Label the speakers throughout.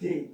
Speaker 1: day.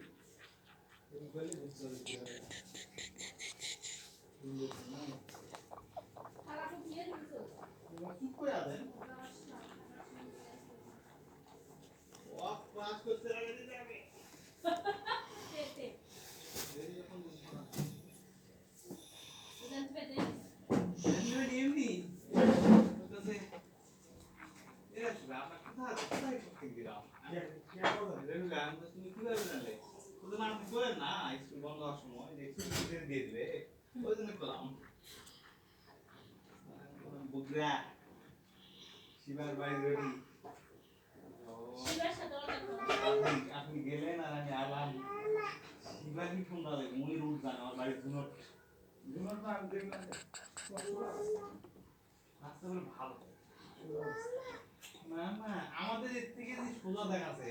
Speaker 1: শিবার আপনি গেলেন আর আমি আলাম শিবাকে ফোন দাও মুই রুট জান আমার বাড়ি ধুনট ধুনট না আমি দেখলাম ভালো না না আমাদের এর থেকে যে সোজা দেখাচ্ছে।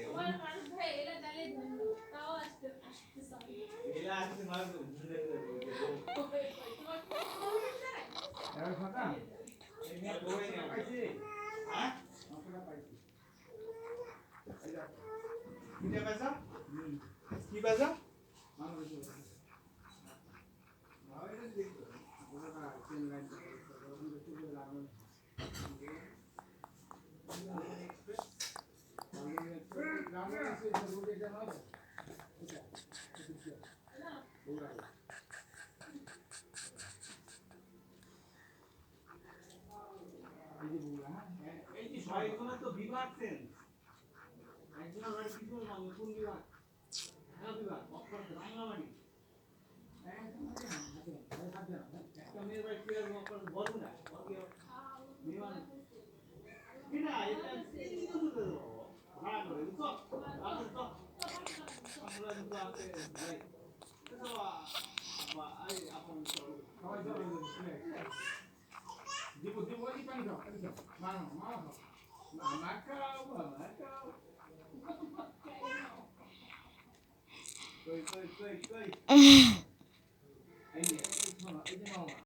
Speaker 1: এলা আসছে মার ঘুরে এমনি দৌড়ে নিয়ে আসছে হ্যাঁ? কি পয়সা কি পয়সা এই যে তো বিভাগ চেঞ্জ একজনের বাড়ি কিছু না নতুন বিভাগ হ্যাঁ বিভাগ অক্ষর কি হবে অক্ষর বলব না বিমান কিনা এটা তিন বছর ধরে ভাড়া করে বুঝছ আপনি তো আমরা